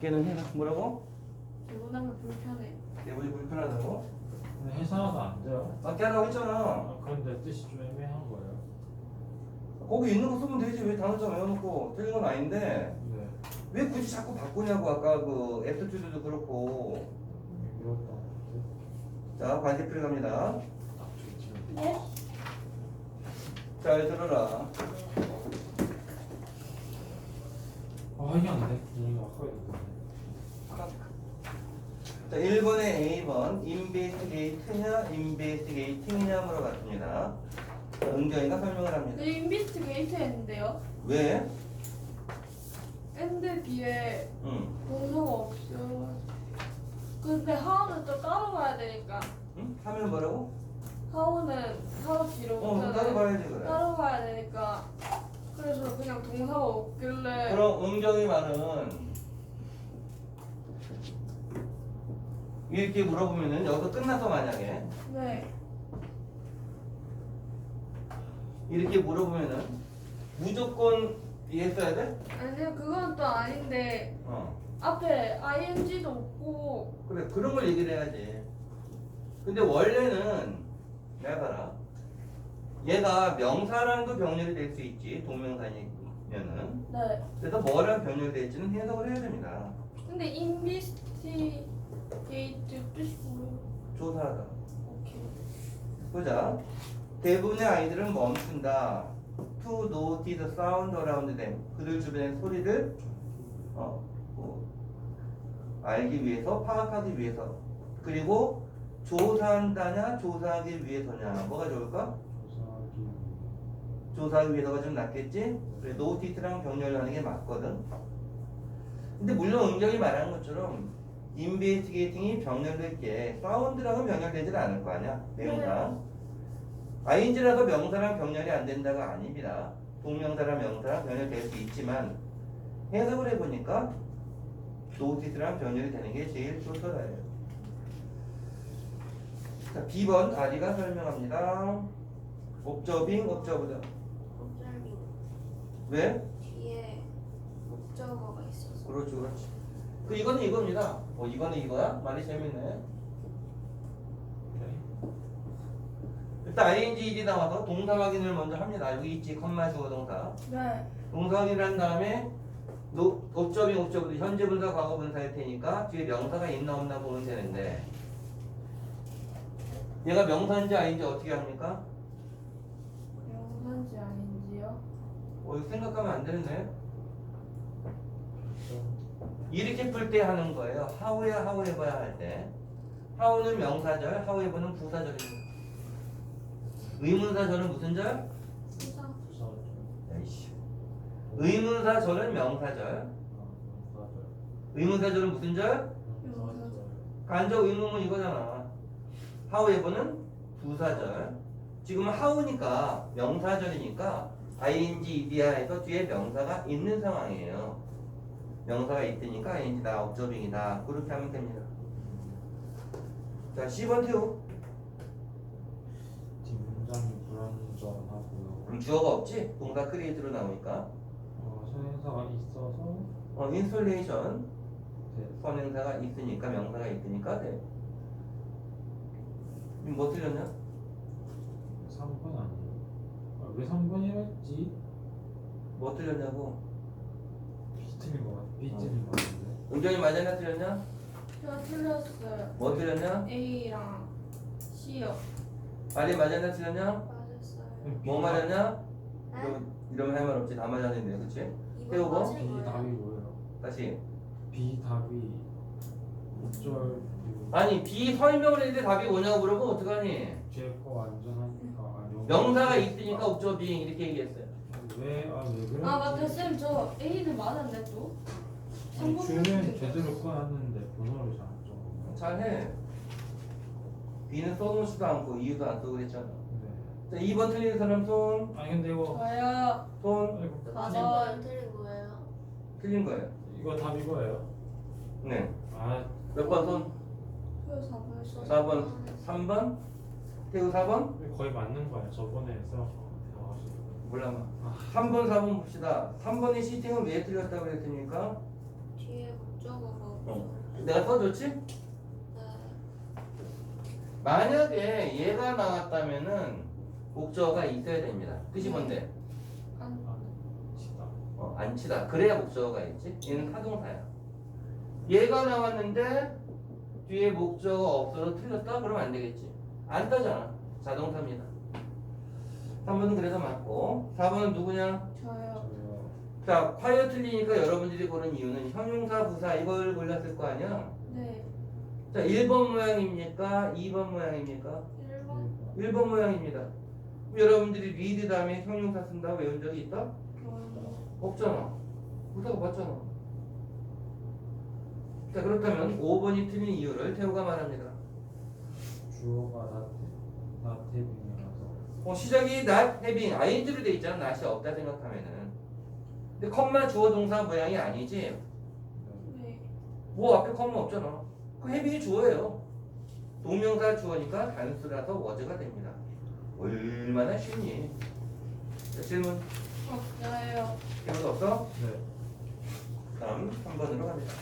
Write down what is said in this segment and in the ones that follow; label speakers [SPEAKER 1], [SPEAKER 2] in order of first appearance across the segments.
[SPEAKER 1] 걔는 해라 뭐라고?
[SPEAKER 2] 이거는 불편해.
[SPEAKER 1] 내부이 불편하다고?
[SPEAKER 3] 근데 해상화도 안 돼요.
[SPEAKER 1] 맞게 하라고 했잖아
[SPEAKER 3] 아, 그런데 뜻이 좀 애매한 거예요.
[SPEAKER 1] 거기 있는 거 쓰면 되지 왜 단어점 외워놓고 틀린 건 아닌데
[SPEAKER 3] 네.
[SPEAKER 1] 왜 굳이 자꾸 바꾸냐고 아까 그 애프튜드도 그렇고. 자 관계풀이 갑니다
[SPEAKER 3] 딱 좋지.
[SPEAKER 2] 네?
[SPEAKER 1] 잘 들어라
[SPEAKER 3] 아 이게 안 돼. 이거 아까.
[SPEAKER 1] 자 1번에 A번 인베스티게이트냐 인베스티게이팅이냐 물어봤습니다 자, 은경이가 설명을 합니다
[SPEAKER 2] 네, 인비스티게이트 했는데요.
[SPEAKER 1] 왜?
[SPEAKER 2] 엔드 뒤에
[SPEAKER 1] 응.
[SPEAKER 2] 동사가 없어. 근데 하우는 또 따로 가야 되니까.
[SPEAKER 1] 응? 하면 뭐라고?
[SPEAKER 2] 하우는 하우 뒤로
[SPEAKER 1] 어. 따로 봐야지 그래
[SPEAKER 2] 따로 가야 되니까. 그래서 그냥 동사가 없길래.
[SPEAKER 1] 그럼 은경이 말은 이렇게 물어보면은 여기서 끝났어 만약에
[SPEAKER 2] 네.
[SPEAKER 1] 이렇게 물어보면은 무조건 써야 돼?
[SPEAKER 2] 아니요, 그건 또 아닌데.
[SPEAKER 1] 어
[SPEAKER 2] 앞에 ing도 없고.
[SPEAKER 1] 그래 그런 걸 얘기를 해야지 근데 원래는 내가 봐라 얘가 명사랑도 병렬이 될 수 있지 동명사니면은
[SPEAKER 2] 네.
[SPEAKER 1] 그래서 뭐랑 병렬이 될지는 해석을 해야 됩니다
[SPEAKER 2] 근데 인비스티 게이트 뜻이 뭐예요?
[SPEAKER 1] 조사하다
[SPEAKER 2] 오케이.
[SPEAKER 1] 보자. 대부분의 아이들은 멈춘다. To notice the sound around them. 그들 주변의 소리를 어, 뭐, 알기 위해서, 파악하기 위해서. 그리고 조사한다냐, 조사하기 위해서냐. 뭐가 좋을까?
[SPEAKER 3] 조사하기.
[SPEAKER 1] 조사하기 위해서가 좀 낫겠지? 그래, notice랑 병렬하는 게 맞거든. 근데 물론 은경이 말하는 것처럼 인베스티게이팅이 병렬될 게 사운드랑은 병렬되질 않을 거 아니야? 내용상 ing라서 명사랑 병렬이 안 된다가 아닙니다. 동명사랑 명사랑 병렬될 수 있지만 해석을 해보니까 노티스랑 병렬이 되는 게 제일 좋더라요. 자 B번 다리가 설명합니다. 옵저빙
[SPEAKER 4] 목절미
[SPEAKER 1] 왜?
[SPEAKER 4] 뒤에 목적어가 있어서.
[SPEAKER 1] 그렇지 그렇지 그 이거는 이겁니다. 어 이거는 이거야? 말이 재밌네. 일단 ing ed 나와서 동사 확인을 먼저 합니다. 여기 있지? 컴마 주어 동사.
[SPEAKER 2] 네.
[SPEAKER 1] 동사 확인을 한 다음에 노, 옵저빙 옵저브 현재 분사 과거 분사일 테니까 뒤에 명사가 있나 없나 보면 되는데. 얘가 명사인지 아닌지 어떻게 합니까?
[SPEAKER 2] 영산지 아닌지요?
[SPEAKER 1] 어 이거 생각하면 안 되는데 이렇게 풀 때 하는 거예요. 하우야 하우 해봐야 할 때. 하우는 명사절, 하우 해보는 부사절입니다. 의문사절은 무슨 절? 야이씨. 의문사절은 명사절. 의문사절은 무슨 절? 간접 의문은 이거잖아. 하우 해보는 부사절. 지금은 하우니까 명사절이니까 ing, ed야에서 뒤에 명사가 있는 상황이에요. 명사가 있으니까 ing다, observing이다. 그렇게 하면 됩니다. 자, 10번 태우.
[SPEAKER 3] 뒷문장이 불완전하고요.
[SPEAKER 1] 그럼 주어가 없지? 동사 크리에이트로 나오니까.
[SPEAKER 3] 어, 선행사가 있어서
[SPEAKER 1] 어, 인솔레이션.
[SPEAKER 3] 네.
[SPEAKER 1] 선행사가 있으니까 명사가 있으니까 돼. 이거 뭐 틀렸냐?
[SPEAKER 3] 3번 아니에요. 아, 왜 3번이랬지?
[SPEAKER 1] 뭐 틀렸냐고?
[SPEAKER 3] B 틀린 거 같아. B 틀린 거 같은데.
[SPEAKER 1] 은경이 맞았냐 틀렸냐?
[SPEAKER 2] 저 틀렸어요.
[SPEAKER 1] 뭐 틀렸냐?
[SPEAKER 2] A랑 C요.
[SPEAKER 1] 말이 맞았냐 틀렸냐?
[SPEAKER 4] 맞았어요.
[SPEAKER 1] 뭐 맞았냐?
[SPEAKER 4] 네?
[SPEAKER 1] 이러면, 이러면 할 말 없지 다 맞았는데 그치?
[SPEAKER 4] 이번
[SPEAKER 1] 태우고?
[SPEAKER 3] B? 답이 뭐예요?
[SPEAKER 1] 다시
[SPEAKER 3] B 답이 5절
[SPEAKER 1] 아니 B 설명을 했는데 답이 뭐냐고 물어보면 어떡하니?
[SPEAKER 3] 거 완전하니까 아.
[SPEAKER 1] 명사가 있으니까 옵저빙 이렇게 얘기했어요
[SPEAKER 3] 왜? 아, 왜 그래?
[SPEAKER 2] 아 맞다 쌤 저 A는 맞았네 또.
[SPEAKER 3] 아니, 줄은 제대로 꺼놨는데 번호를 잘안 적어.
[SPEAKER 1] 잘해 B는 써놓지도 않고 이유도 안 쓰고 그랬잖아
[SPEAKER 3] 네.
[SPEAKER 1] 자 2번 틀린 사람 손
[SPEAKER 3] 아니 근데 이거
[SPEAKER 2] 저요.
[SPEAKER 1] 손
[SPEAKER 3] 아이고,
[SPEAKER 4] 맞은
[SPEAKER 2] 아.
[SPEAKER 4] 거안 틀린 거예요?
[SPEAKER 1] 틀린 거예요
[SPEAKER 3] 이거 답 이거예요.
[SPEAKER 1] 네
[SPEAKER 3] 아,
[SPEAKER 1] 몇 번 손?
[SPEAKER 2] 저 4번 했어.
[SPEAKER 1] 4번 3번? 태우 4번?
[SPEAKER 3] 거의 맞는 거야. 저번에 써가지고.
[SPEAKER 1] 몰라 마 3번 4번 봅시다 3번의 시팅은 왜 틀렸다고 그랬습니까?
[SPEAKER 4] 뒤에 목적어가
[SPEAKER 1] 어. 내가 써줬지?
[SPEAKER 4] 네.
[SPEAKER 1] 만약에 얘가 나왔다면은 목적어가 있어야 됩니다. 뜻이 뭔데?
[SPEAKER 2] 안,
[SPEAKER 3] 치다.
[SPEAKER 1] 어, 안치다. 그래야 목적어가 있지. 얘는 타동사야. 얘가 나왔는데 뒤에 목적어 없어서 틀렸다? 그러면 안 되겠지. 안 따잖아. 자동사입니다. 3번은 그래서 맞고 4번은 누구냐?
[SPEAKER 2] 저요.
[SPEAKER 1] 자, 콰이어 틀리니까 여러분들이 고른 이유는 형용사, 부사 이걸 골랐을 거 아니야?
[SPEAKER 2] 네.
[SPEAKER 1] 자, 1번 모양입니까? 2번 모양입니까?
[SPEAKER 2] 1번.
[SPEAKER 1] 1번 모양입니다. 그럼 여러분들이 리드 다음에 형용사 쓴다고 외운 적이 있다? 없잖아. 부사가 맞잖아. 자, 그렇다면 5번이 틀린 이유를 태우가 말합니다.
[SPEAKER 3] 주어가 not having이라서.
[SPEAKER 1] 어, 시작이 not having, ing로 돼 있잖아. not이 없다 생각하면은. 근데 컴마 주어 동사 모양이 아니지?
[SPEAKER 3] 네.
[SPEAKER 2] 네.
[SPEAKER 1] 뭐 앞에 컴마 없잖아. 그 having이 주어예요. 동명사 주어니까 단수라서 워즈가 됩니다. 얼마나 쉽니? 자, 질문
[SPEAKER 2] 없어요.
[SPEAKER 1] 필요도 없어?
[SPEAKER 3] 네.
[SPEAKER 1] 다음 3번으로 갑니다.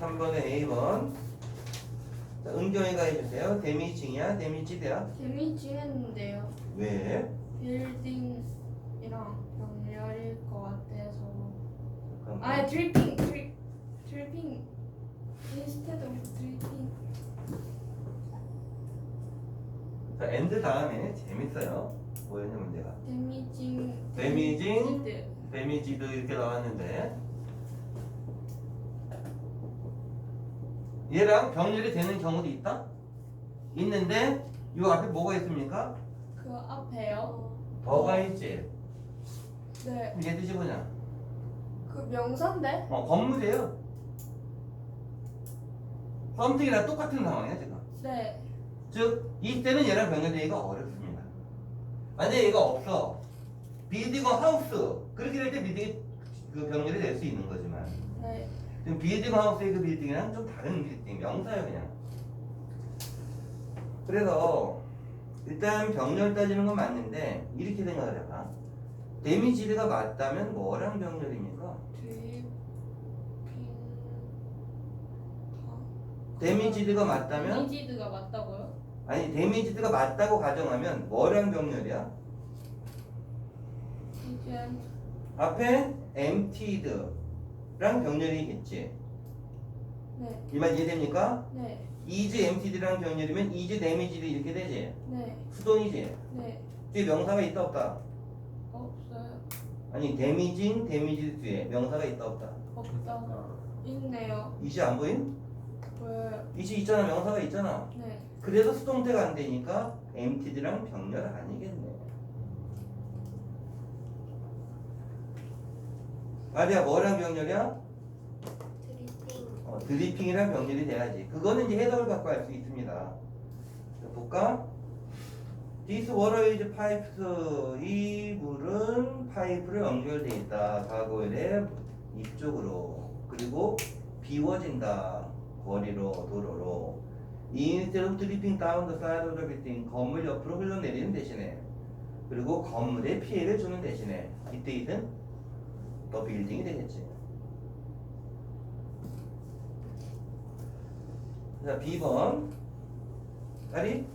[SPEAKER 1] 3번의 A번. 자, 은경이가 해주세요. 데미징이야? 데미지대야?
[SPEAKER 2] 재미지 했는데요.
[SPEAKER 1] 왜?
[SPEAKER 2] 빌딩이랑 연결일 것 같아서.
[SPEAKER 1] 잠깐만.
[SPEAKER 2] 아, 드리핑, 드리, 드리핑. of 드리핑.
[SPEAKER 1] 자, 엔드 다음에 재밌어요. 뭐였냐 문제가?
[SPEAKER 2] 데미징.
[SPEAKER 1] 데미징?
[SPEAKER 2] 데미지드.
[SPEAKER 1] 이렇게 나왔는데 얘랑 병렬이 되는 경우도 있다? 있는데 이 앞에 뭐가 있습니까?
[SPEAKER 2] 그 앞에요.
[SPEAKER 1] 더가 있지.
[SPEAKER 2] 네.
[SPEAKER 1] 그럼 얘 뜻이 뭐냐?
[SPEAKER 2] 그 명사인데?
[SPEAKER 1] 어, 건물이에요. 썸띵이랑 똑같은 상황이야 지금.
[SPEAKER 2] 네.
[SPEAKER 1] 즉 이때는 얘랑 병렬되기가 어렵습니다. 만약에 얘가 없어. 빌딩 어 하우스 그렇게 될 때 빌딩이 그 병렬이 될 수 있는 거지만 빌딩 하우스의 그 빌딩이랑 좀 다른 빌딩 명사예요 그냥. 그래서 일단 병렬 따지는 건 맞는데 이렇게 생각을 해봐. 데미지드가 맞다면 뭐랑 병렬입니까? 데미지드가 맞다면
[SPEAKER 2] 데미지드가 맞다고요?
[SPEAKER 1] 아니 데미지드가 맞다고 가정하면 뭐랑 병렬이야? 앞에 emptied 랑 병렬이겠지.
[SPEAKER 2] 네.
[SPEAKER 1] 이말 이해됩니까?
[SPEAKER 2] 네.
[SPEAKER 1] is emptied랑 병렬이면 is damaged 이렇게 되지.
[SPEAKER 2] 네.
[SPEAKER 1] 수동이지.
[SPEAKER 2] 네.
[SPEAKER 1] 뒤에 명사가 있다 없다?
[SPEAKER 2] 없어요.
[SPEAKER 1] 아니 damaging, damaged 뒤에 명사가 있다 없다?
[SPEAKER 2] 없다. 있네요.
[SPEAKER 1] 이시 안 보임?
[SPEAKER 2] 왜?
[SPEAKER 1] 이시 있잖아 명사가 있잖아.
[SPEAKER 2] 네.
[SPEAKER 1] 그래서 수동태가 안 되니까 emptied랑 병렬 아니겠네. 아리야 뭐랑 병렬이야?
[SPEAKER 4] 드리핑.
[SPEAKER 1] 어, 드리핑이랑 병렬이 돼야지. 그거는 이제 해석을 갖고 알 수 있습니다. 자, 볼까? This water is pipes. 이 물은 파이프로 연결돼 있다. 과거일에 이쪽으로. 그리고 비워진다. 거리로, 도로로. Instead of dripping down the side of the building. 건물 옆으로 흘러내리는 대신에. 그리고 건물에 피해를 주는 대신에. 이때 이든 더 빌딩이 되겠지. 자, B번. 아리?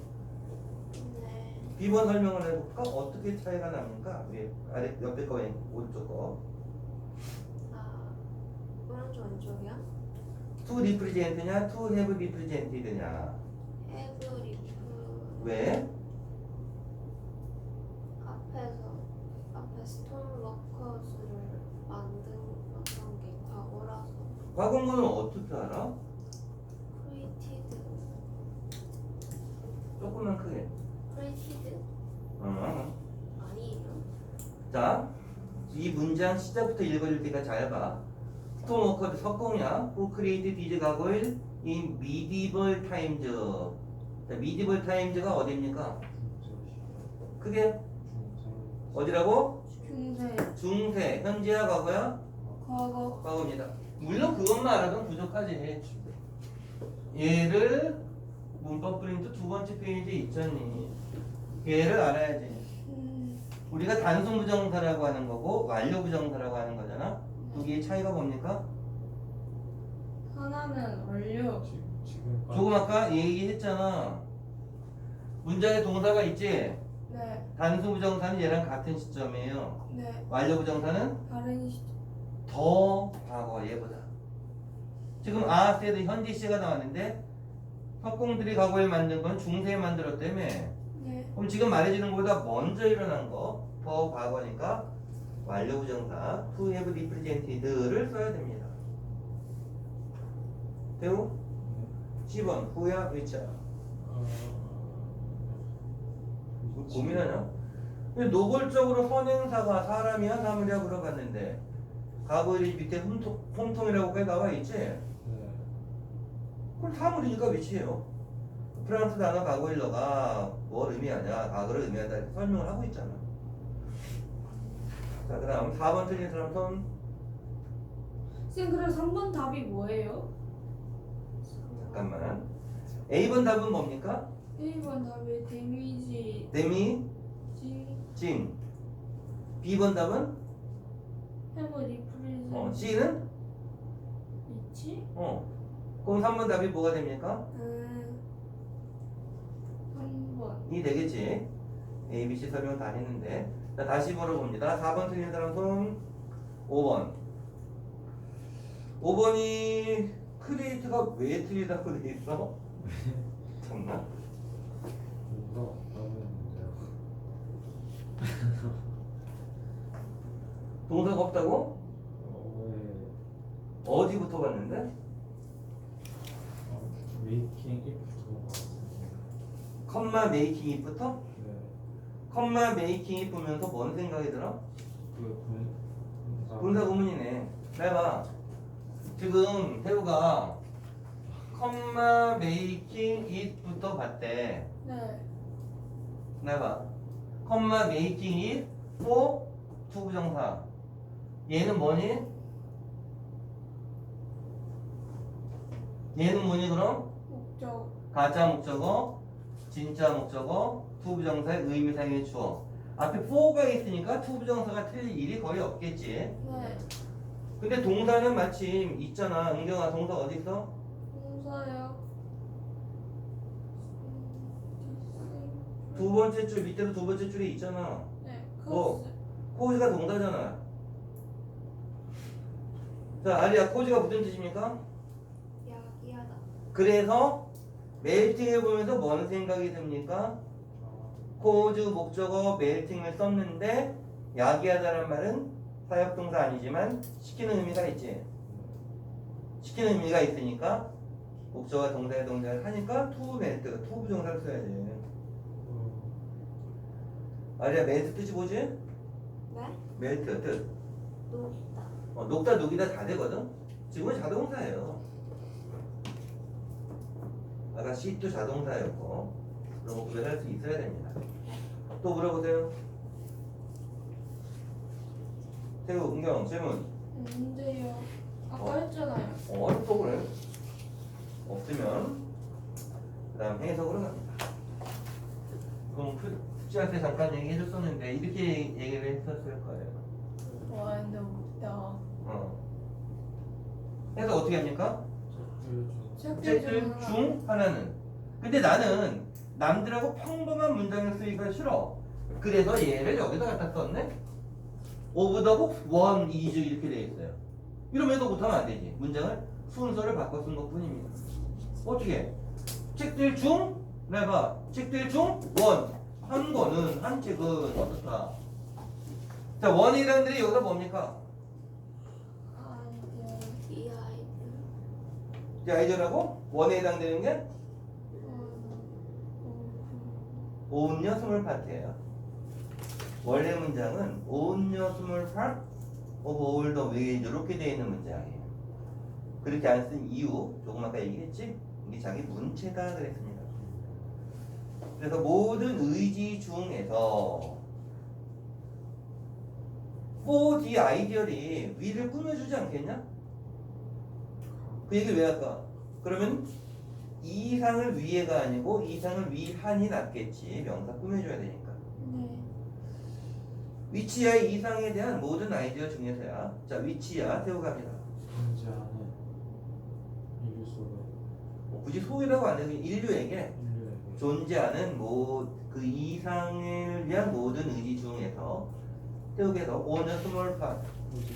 [SPEAKER 4] 네.
[SPEAKER 1] B번 설명을 해볼까? 어떻게 차이가 납니까? 위에, 아래, 옆에 거, 왼- 오른쪽 거.
[SPEAKER 4] 아 오른쪽 왼쪽이야?
[SPEAKER 1] To represent냐? To have represented냐?
[SPEAKER 4] 해브 리프
[SPEAKER 1] 왜?
[SPEAKER 4] 앞에서 앞에 스톤 워커즈를 만든 어떤 게
[SPEAKER 1] 과거문은 어떻게 알아?
[SPEAKER 4] 크리티드
[SPEAKER 1] 조금만 크게.
[SPEAKER 4] 크리티드
[SPEAKER 1] 어.
[SPEAKER 4] 아니에요?
[SPEAKER 1] 자, 이 문장 시작부터 읽어줄 테니까 잘 봐. 스톤워커드 석공이야. Who created these gargoyle in medieval times. 자, medieval times가 어디입니까? 그게 어디라고?
[SPEAKER 2] 중세.
[SPEAKER 1] 중세, 현재야, 과거야?
[SPEAKER 2] 과거.
[SPEAKER 1] 과거입니다. 물론 그것만 알아도 부족하지. 얘를 문법 프린트 두 번째 페이지에 있잖니. 얘를 알아야지.
[SPEAKER 2] 음.
[SPEAKER 1] 우리가 단수 부정사라고 하는 거고 완료 부정사라고 하는 거잖아. 두 개의 차이가 뭡니까?
[SPEAKER 2] 하나는 완료.
[SPEAKER 3] 지금 지금
[SPEAKER 1] 조금 아까 얘기했잖아. 문장에 동사가 있지.
[SPEAKER 2] 네,
[SPEAKER 1] 단수 부정사는 얘랑 같은 시점이에요.
[SPEAKER 2] 네.
[SPEAKER 1] 완료 부정사는
[SPEAKER 2] 다른 시.
[SPEAKER 1] 더 과거 얘보다. 지금 아세드 현지 시가 나왔는데 석공들이 과거에 만든 건 중세에 만들었다며.
[SPEAKER 2] 네.
[SPEAKER 1] 그럼 지금 말해주는 것보다 먼저 일어난 거 더 과거니까 완료 부정사 to have represented를 써야 됩니다. 대우 10번 후야 위자
[SPEAKER 3] 어,
[SPEAKER 1] 뭐 고민하냐? 근데 노골적으로 선행사가 사람이야 사물이야 물어봤는데 과거의 밑에 홈통, 홈통이라고 나와 있지?
[SPEAKER 3] 네.
[SPEAKER 1] 그럼 사물이니까 위치예요. 프랑스 단어 과거일러가 뭘 의미하냐, 과거를 의미한다 이렇게 설명을 하고 있잖아. 자, 그 다음 4번 틀린 사람 손.
[SPEAKER 2] 쌤, 그럼 3번 답이 뭐예요?
[SPEAKER 1] 잠깐만. A번 답은 뭡니까?
[SPEAKER 2] 1번 답이 데미지
[SPEAKER 1] 데미,
[SPEAKER 2] 지
[SPEAKER 1] 징. B번 답은?
[SPEAKER 2] 해버 리프레젠
[SPEAKER 1] 어, C는?
[SPEAKER 2] 있지?
[SPEAKER 1] 어. 그럼 3번 답이 뭐가 됩니까?
[SPEAKER 2] 음. 3번
[SPEAKER 1] 이 되겠지. A, B, C 설명 다 했는데. 자, 다시 물어봅니다. 4번 틀린 사람 손. 5번. 5번이 크리에이트가 왜 틀리다고 돼 있어? 참나.
[SPEAKER 3] 이거 너무 문제야.
[SPEAKER 1] 동사가 없다고?
[SPEAKER 3] 어,
[SPEAKER 1] 어디부터 봤는데?
[SPEAKER 3] 어, 메이킹 if 같은데.
[SPEAKER 1] 컴마 메이킹 if부터?
[SPEAKER 3] 네.
[SPEAKER 1] 컴마 메이킹 if 보면서 뭔 생각이 들어?
[SPEAKER 3] 그 분, 분사.
[SPEAKER 1] 구문이네. 잘 봐. 지금 태우가 컴마 메이킹 it부터 봤대.
[SPEAKER 2] 네
[SPEAKER 1] 나봐. 컴마 메이킹 for 투부정사. 얘는 뭐니? 얘는 뭐니 그럼?
[SPEAKER 2] 목적
[SPEAKER 1] 가짜 목적어, 진짜 목적어, 투부정사의 의미상의 주어. 앞에 for가 있으니까 투부정사가 틀릴 일이 거의 없겠지.
[SPEAKER 2] 네
[SPEAKER 1] 근데 동사는 마침 있잖아. 은경아 동사 어디 있어?
[SPEAKER 2] 동사요
[SPEAKER 1] 두 번째 줄 밑에도 두 번째 줄에 있잖아.
[SPEAKER 2] 네
[SPEAKER 1] 뭐?
[SPEAKER 2] 크로스
[SPEAKER 1] 코즈가 동사잖아. 자, 아리야, 코즈가 무슨 뜻입니까?
[SPEAKER 4] 야기하다.
[SPEAKER 1] 그래서 멜팅 해보면서 뭔 생각이 듭니까? 코즈 목적어 멜팅을 썼는데 야기하다란 말은 사역동사 아니지만 시키는 의미가 있지. 시키는 의미가 있으니까 목적어 동사의 동작을 하니까 투 멜트, 투 부정사를 써야지. 아리야, 멜트 뜻이 뭐지?
[SPEAKER 4] 네?
[SPEAKER 1] 멜트 뜻.
[SPEAKER 4] 녹다.
[SPEAKER 1] 어, 녹다 녹이다 다 되거든. 지금은 자동사예요. 아까 C도 자동사였고 그런 거 구별할 수 있어야 됩니다. 또 물어보세요. 태우, 은경, 질문.
[SPEAKER 2] 뭔데요 아까
[SPEAKER 1] 어.
[SPEAKER 2] 했잖아요
[SPEAKER 1] 어, 또 그래. 없으면 그 다음 해석으로 갑니다. 그럼 때 잠깐 얘기해줬었는데 이렇게 얘기를 했었을 거예요.
[SPEAKER 2] 와 근데 웃다
[SPEAKER 1] 어. 해서 어떻게 합니까? object 중 하나는. 근데 나는 남들하고 평범한 문장을 쓰기가 싫어. 그래서 얘를 여기다 갖다 썼네. of the books one is 이렇게 돼 있어요. 이러면 도 못하면 안 되지. 문장을 순서를 바꿔 쓴 것뿐입니다. 어떻게? 책들 중 내봐. 책들 중 원. 한 권은 한 책은 어떻다. 자 원이라는 들이 여기다 뭡니까?
[SPEAKER 2] 아이디어
[SPEAKER 4] 이 아이들.
[SPEAKER 1] 이제 아이디어라고 원에 해당되는 게
[SPEAKER 2] 음,
[SPEAKER 1] 온녀 스물 파트예요. 원래 문장은 온녀 스물 파트 오브 올더 웨이 이렇게 되어 있는 문장이에요. 그렇게 안 쓴 이유 조금 아까 얘기했지? 이게 자기 문체다 그랬습니다. 그래서 모든 의지 중에서 for the 아이디어리 위를 꾸며주지 않겠냐? 그 얘기 왜 할까? 그러면 이상을 위에가 아니고 이상을 위한이 낫겠지. 명사 꾸며줘야 되니까.
[SPEAKER 2] 네
[SPEAKER 1] 위치야 이상에 대한 모든 아이디어 중에서야. 자, 위치야 세워갑니다.
[SPEAKER 3] 존재하는 인류 속에
[SPEAKER 1] 뭐 굳이 소유라고 안 해도 인류에게
[SPEAKER 3] 인류에게
[SPEAKER 1] 존재하는 뭐 그 이상을 위한 모든 의지 중에서 세우게서 on a small part
[SPEAKER 3] 오직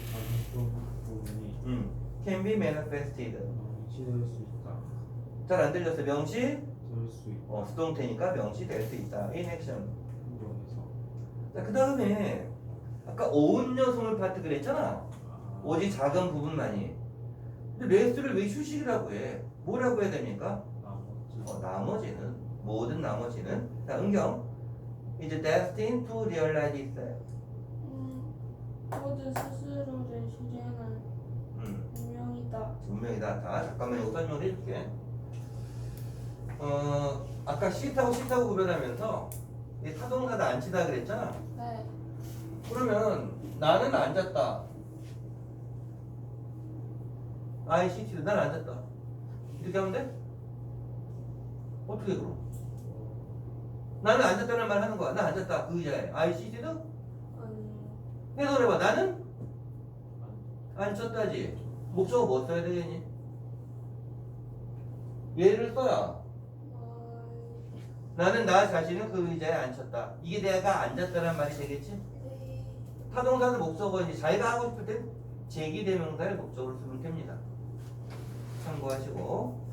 [SPEAKER 3] 부분이
[SPEAKER 1] 음, can be manifested.
[SPEAKER 3] 명시될 수 있다.
[SPEAKER 1] 잘 안 들렸어 명시?
[SPEAKER 3] 될수 있다.
[SPEAKER 1] 어, 수동태니까 명시 될 수 있다. in action. 자, 그 다음에 아까 a small part 그랬잖아.
[SPEAKER 3] 아,
[SPEAKER 1] 오직 작은 부분만이. 근데 레스를 왜 휴식이라고 해? 뭐라고 해야 됩니까?
[SPEAKER 3] 나머지
[SPEAKER 1] 어, 나머지는 모든 나머지는 자 은경 이제 destined to realize itself.
[SPEAKER 2] 음, 모든 스스로를 실현한
[SPEAKER 1] 음,
[SPEAKER 2] 운명이다.
[SPEAKER 1] 분명이다. 자 잠깐만 이거 설명을 해줄게. 어 아까 시타고 시타고 구별하면서 이 타동사다 앉히다 그랬잖아.
[SPEAKER 2] 네.
[SPEAKER 1] 그러면 나는 앉았다. I sit 난 앉았다. 이렇게 하면 돼? 어떻게 그럼? 나는 앉았다는 말 하는 거야. 나 앉았다 그 의자에. I sit
[SPEAKER 2] 아니,
[SPEAKER 1] 내가 그래봐. 나는 앉혔다지. 목적어 뭐 써야 되겠니? 얘를 써야.
[SPEAKER 2] 어,
[SPEAKER 1] 나는 나 자신을 그 의자에 앉혔다. 이게 내가 앉았다는 말이 되겠지?
[SPEAKER 4] 네.
[SPEAKER 1] 타동사는 목적어 이제 자기가 하고 싶을 땐 제기대명사를 목적으로 쓰면 됩니다. 참고하시고.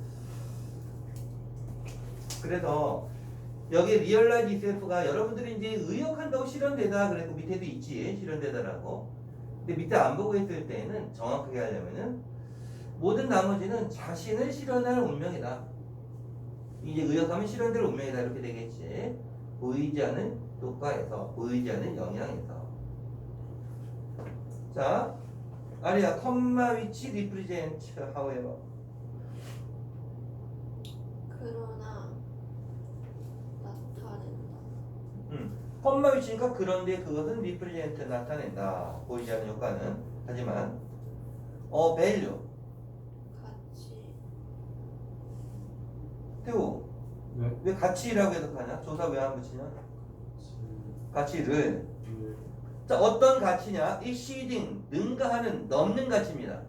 [SPEAKER 1] 그래서 여기 리얼라이즈 이셀프가 여러분들이 이제 의역한다고 실현되다 그랬고 밑에도 있지 실현되다라고. 근데 밑에 안 보고 있을 때는 정확하게 하려면은 모든 나머지는 자신을 실현할 운명이다. 이제 의역하면 실현될 운명이다 이렇게 되겠지. 보이지 않는 효과에서 보이지 않는 영향에서. 자, 아리야, 컴마 위치 리프리젠트.
[SPEAKER 4] 그러나 나타낸다.
[SPEAKER 1] 음, 컴마 위치니까 그런데 그것은 리프리젠트 나타낸다. 보이지 않는 효과는. 하지만 어 밸류
[SPEAKER 4] 같이
[SPEAKER 1] 태우
[SPEAKER 3] 왜?
[SPEAKER 1] 왜 가치라고 해석하냐? 조사 왜 안 붙이냐? 가치를 질자 어떤 가치냐? exceeding 능가하는 넘는 가치입니다.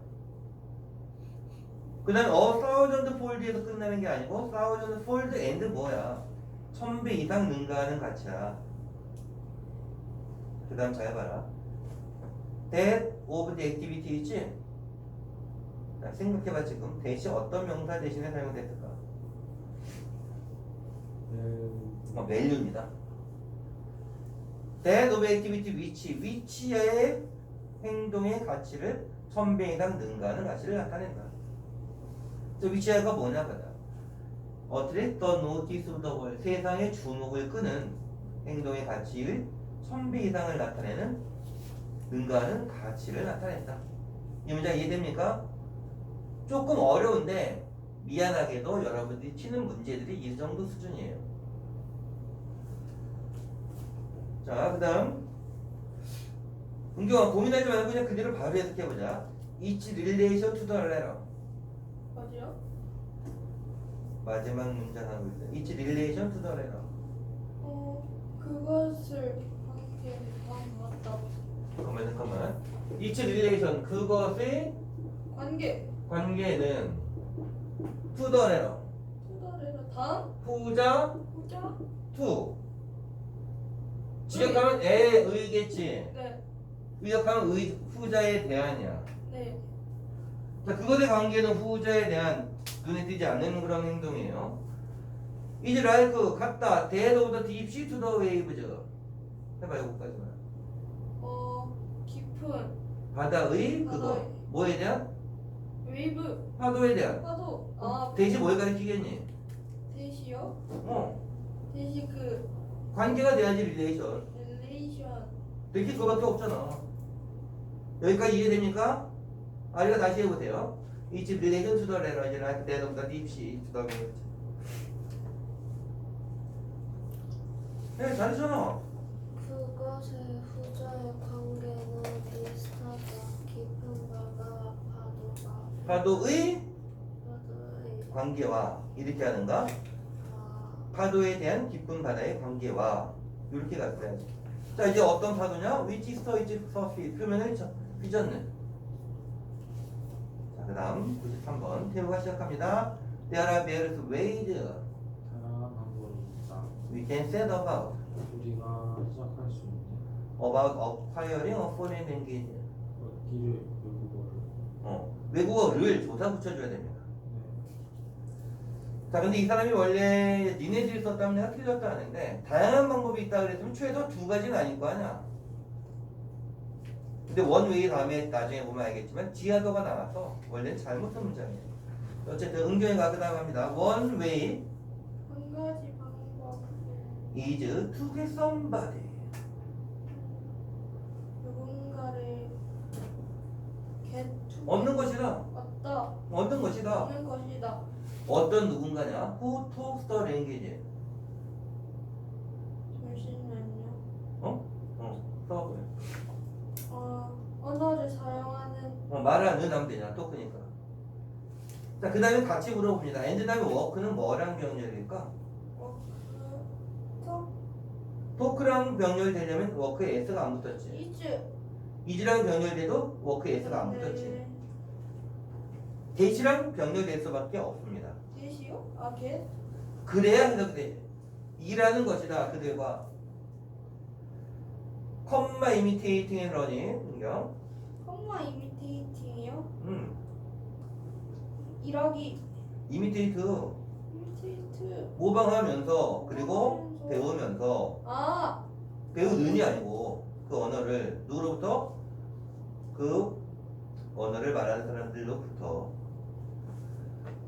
[SPEAKER 1] 그다음 어 thousand fold에서 끝나는 게 아니고 thousand fold and 뭐야? 천배 이상 능가하는 가치야. 그 다음 잘 봐라. that of the activity 있지? 자, 생각해봐 지금 대시 어떤 명사 대신에 사용됐을까? 어, value입니다. that of activity which which의 행동의 가치를 천배 이상 능가하는 가치를 나타낸다. 저 위치가 뭐냐 보다. the notice of the world 세상의 주목을 끄는 행동의 가치를 천배 이상을 나타내는 능가하는 가치를 나타낸다. 이 문장 이해됩니까? 조금 어려운데 미안하게도 여러분들이 치는 문제들이 이 정도 수준이에요. 자, 그 다음. 은경아, 고민하지 말고 그냥 그대로 바로 해석해보자. It's relation to the letter.
[SPEAKER 2] 어디요?
[SPEAKER 1] 마지막 문장 하고 있어요. It's relation to the letter.
[SPEAKER 2] 어, 그것을
[SPEAKER 1] 잠깐만, 잠깐만. It's relation, 그것의
[SPEAKER 2] 관계.
[SPEAKER 1] 관계는 letter.
[SPEAKER 2] 투다레가 다음
[SPEAKER 1] 후자
[SPEAKER 2] 후자.
[SPEAKER 1] to. 지역하면 에, 의겠지.
[SPEAKER 2] 네,
[SPEAKER 1] 의역하면 의, 후자에 대한이야.
[SPEAKER 2] 네.
[SPEAKER 1] 자, 그것의 관계는 후자에 대한 눈에 띄지 않는 그런 행동이에요. 이제 라이크 같다. Sea to the waves. 해봐 요거까지만.
[SPEAKER 2] 어, 깊은
[SPEAKER 1] 바다의 그거.
[SPEAKER 2] 바다의.
[SPEAKER 1] 뭐에 대한?
[SPEAKER 2] 웨이브
[SPEAKER 1] 파도에 대한.
[SPEAKER 2] 파도. 아,
[SPEAKER 1] 대신 뭘 가르치겠니?
[SPEAKER 2] 대시요?
[SPEAKER 1] 어.
[SPEAKER 2] 대시 그
[SPEAKER 1] 관계가 돼야지 릴레이션.
[SPEAKER 2] 릴레이션.
[SPEAKER 1] 이렇게 그거밖에 없잖아. 여기까지 이해됩니까? 아리가 다시 해보세요. It's relation to the letter, 이제 like dead of the deep sea to the waves. 네, 잘했잖아.
[SPEAKER 4] 그것의 후자의 관계는 비슷하다. 깊은 바다와
[SPEAKER 1] 파도의 관계와 이렇게 하는가?
[SPEAKER 4] 아,
[SPEAKER 1] 파도에 대한 깊은 바다의 관계와 이렇게 갔어야지. 자 이제 어떤 파도냐? which storage surface 표면을 저- 휘젓는. 자 그다음 93번 태우가 시작합니다. There are various ways
[SPEAKER 3] 다양한 방법이 있다.
[SPEAKER 1] we can set about
[SPEAKER 3] 우리가 시작할 수 있는
[SPEAKER 1] about acquiring a foreign language.
[SPEAKER 3] 어디를 외국어를
[SPEAKER 1] 어, 외국어를 조사 붙여줘야 됩니다.
[SPEAKER 3] 네.
[SPEAKER 1] 자, 근데 이 사람이 원래 니네들이 썼다면 내가 틀렸다 하는데 다양한 방법이 있다 그랬으면 최소 두 가지는 아닐 거 아니야. 근데 원웨이 다음에 나중에 보면 알겠지만 지하도가 나와서 원래는 잘못 쓴 문장이에요. 어쨌든 은경이가 그 다음 합니다. Way
[SPEAKER 4] 한 가지 방법
[SPEAKER 1] is to get somebody.
[SPEAKER 4] 누군가를
[SPEAKER 1] 얻는 것이다.
[SPEAKER 4] 얻다
[SPEAKER 1] 얻는 것이다.
[SPEAKER 4] 얻는 것이다
[SPEAKER 1] 어떤 누군가냐? Who talks the language.
[SPEAKER 4] 잠시만요
[SPEAKER 1] 어, 써봐요.
[SPEAKER 4] 어, 언어를 사용하는
[SPEAKER 1] 어, 말하는 하면 되잖아. 또 끄니까. 자, 그 다음에 같이 물어봅니다. and 다음에 워크는 뭐랑 병렬일까?
[SPEAKER 4] 워크 터
[SPEAKER 1] 토크랑 병렬되려면 워크에 s가 안 붙었지.
[SPEAKER 4] 이즈
[SPEAKER 1] 이즈랑 병렬돼도 워크에 s가 안 붙었지. 게 이츠랑 병렬될 수밖에 없습니다.
[SPEAKER 4] get이요? 아 get?
[SPEAKER 1] 그래야 해석이 돼. 일하는 것이다. 그들과 컴마 이미테이팅 앤 러닝 은경.
[SPEAKER 4] 컴마 이미테이팅이요?
[SPEAKER 1] 음.
[SPEAKER 4] 일하기
[SPEAKER 1] 이미테이트
[SPEAKER 4] 이미테이트
[SPEAKER 1] 모방하면서 그리고
[SPEAKER 4] 모방하면서.
[SPEAKER 1] 배우면서
[SPEAKER 4] 아
[SPEAKER 1] 배우 는이 아니고 그 언어를 누구로부터 그 언어를 말하는 사람들로부터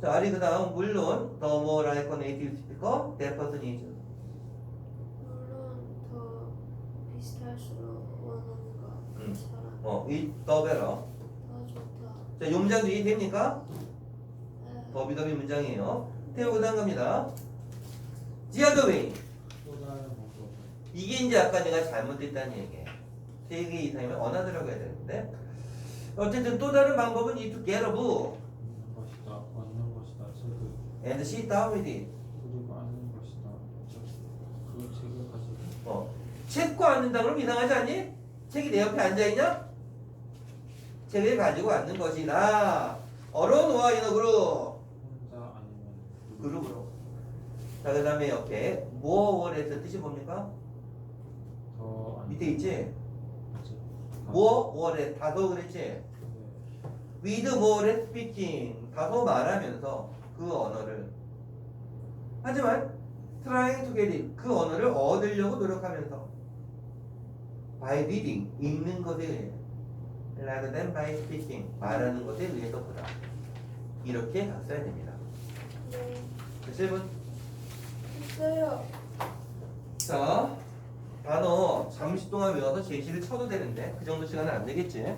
[SPEAKER 1] 자 아리 그 다음 물론 the more like a native speaker that person is
[SPEAKER 4] 물론 더 비슷할수록 원하는
[SPEAKER 1] 음.
[SPEAKER 4] 사람
[SPEAKER 1] 어, 이 the better
[SPEAKER 4] 더 좋다
[SPEAKER 1] 자, 요 문장도 이해됩니까?
[SPEAKER 4] 네.
[SPEAKER 1] 더비더비 문장이에요 태우 그 다음 갑니다 the other way
[SPEAKER 3] 또 다른 방법.
[SPEAKER 1] 이게 이제 아까 내가 잘못했다는 얘기예요 세개 이상이면 언어들라고 해야 되는데 어쨌든 또 다른 방법은 이 to get up
[SPEAKER 3] 얻는 것이다. 얻는 것이다. 책을
[SPEAKER 1] and sit down with it
[SPEAKER 3] 그리고 것이다. 그 책을 가지고
[SPEAKER 1] 어. 책고 앉는다 그러면 이상하지 않니? 책이 내 옆에 앉아있냐? 책을 가지고 앉는 것이다. 어려운 와 이너 그룹.
[SPEAKER 3] 혼자 아니면
[SPEAKER 1] 그룹으로. 자, 그 다음에 옆에 뭐월에서 뜻이 뭡니까?
[SPEAKER 3] 더 아니-
[SPEAKER 1] 밑에 있지?
[SPEAKER 3] 맞지?
[SPEAKER 1] 뭐월에 다소 그랬지?
[SPEAKER 3] 네.
[SPEAKER 1] with more speaking. 다소 말하면서 그 언어를. 하지만 trying to get it. 그 언어를 얻으려고 노력하면서 by reading. 읽는 것에 의해 rather than by speaking. 말하는 것에 의해서 보다. 이렇게 갔어야 됩니다.
[SPEAKER 4] 네.
[SPEAKER 1] 자, 7분.
[SPEAKER 4] 있어요
[SPEAKER 1] 자, 단어 잠시 동안 외워서 제시를 쳐도 되는데 그 정도 시간은 안 되겠지?